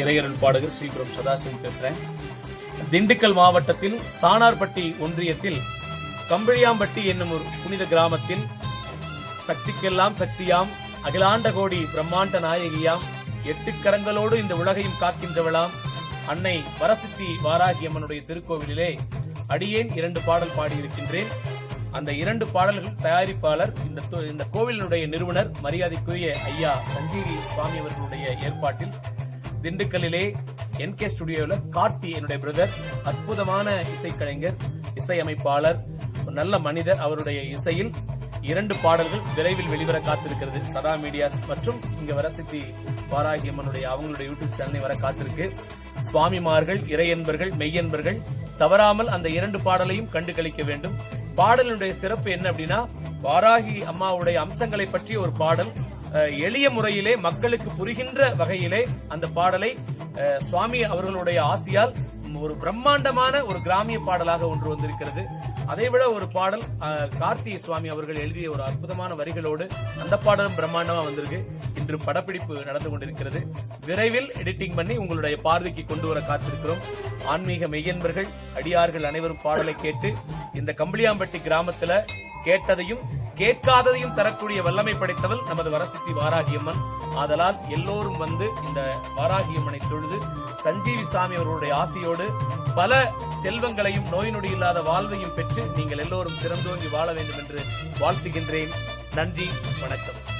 இறையருள் பாடகர் ஸ்ரீபுரம் சதாசிவம் பேசுறேன். திண்டுக்கல் மாவட்டத்தில் சானார்பட்டி ஒன்றியத்தில் கம்பளியாம்பட்டி என்னும் ஒரு புனித கிராமத்தில் சக்திக்கெல்லாம் சக்தியாம் அகிலாண்ட கோடி பிரம்மாண்ட நாயகியாம் எட்டு கரங்களோடு இந்த உலகையும் காக்கின்றவளாம். அன்னை வரசித்தி வாராகி அம்மனுடைய திருக்கோவிலிலே அடியேன் இரண்டு பாடல் பாடியிருக்கின்றேன். அந்த இரண்டு பாடல்கள் தயாரிப்பாளர் இந்த இந்த கோவிலினுடைய நிறுவனர் மரியாதைக்குரிய ஐயா சஞ்சீவி சுவாமி அவர்களுடைய ஏற்பாட்டில் திண்டுக்கல்லிலே என்கே ஸ்டுடியோவில் கார்த்தி என்னுடைய பிரதர் அற்புதமான இசைக்கலைஞர் இசையமைப்பாளர் ஒரு நல்ல மனிதர். அவருடைய இசையில் இரண்டு பாடல்கள் விரைவில் வெளிவர காத்திருக்கிறது. சதா மீடியாஸ் மற்றும் இங்க வர சித்தி வாராகி அம்மனுடைய அவங்களுடைய யூடியூப் சேனலை வர காத்திருக்கு. சுவாமிமார்கள் இறையன்பர்கள் மெய்யன்பர்கள் தவறாமல் அந்த இரண்டு பாடலையும் கண்டு கழிக்க வேண்டும். பாடலினுடைய சிறப்பு என்ன அப்படின்னா வாராகி அம்மாவுடைய அம்சங்களை பற்றிய ஒரு பாடல் எளிய முறையிலே மக்களுக்கு புரிகின்ற வகையிலே அந்த பாடலை சுவாமி அவர்களுடைய ஆசியால் ஒரு பிரம்மாண்டமான ஒரு கிராமிய பாடலாக ஒன்று வந்திருக்கிறது. அதைவிட ஒரு பாடல் கார்த்திகை சுவாமி அவர்கள் எழுதிய ஒரு அற்புதமான வரிகளோடு அந்த பாடலும் பிரம்மாண்டமா வந்திருக்கு. இன்று படப்பிடிப்பு நடந்து கொண்டிருக்கிறது. விரைவில் எடிட்டிங் பண்ணி உங்களுடைய பார்வைக்கு கொண்டு வர காத்திருக்கிறோம். ஆன்மீக மெய்யன்பர்கள் அடியார்கள் அனைவரும் பாடலை கேட்டு இந்த கம்பளியாம்பட்டி கிராமத்துல கேட்டதையும் கேட்காததையும் தரக்கூடிய வல்லமை படைத்தவள் நமது வரசித்தி வாராகியம்மன். ஆதலால் எல்லோரும் வந்து இந்த வாராகியம்மனை தொழுது சஞ்சீவி சாமி அவர்களுடைய ஆசையோடு பல செல்வங்களையும் நோய் நொடி இல்லாத வாழ்வையும் பெற்று நீங்கள் எல்லோரும் சிறந்தோங்கி வாழ வேண்டும் என்று வாழ்த்துகின்றேன். நன்றி வணக்கம்.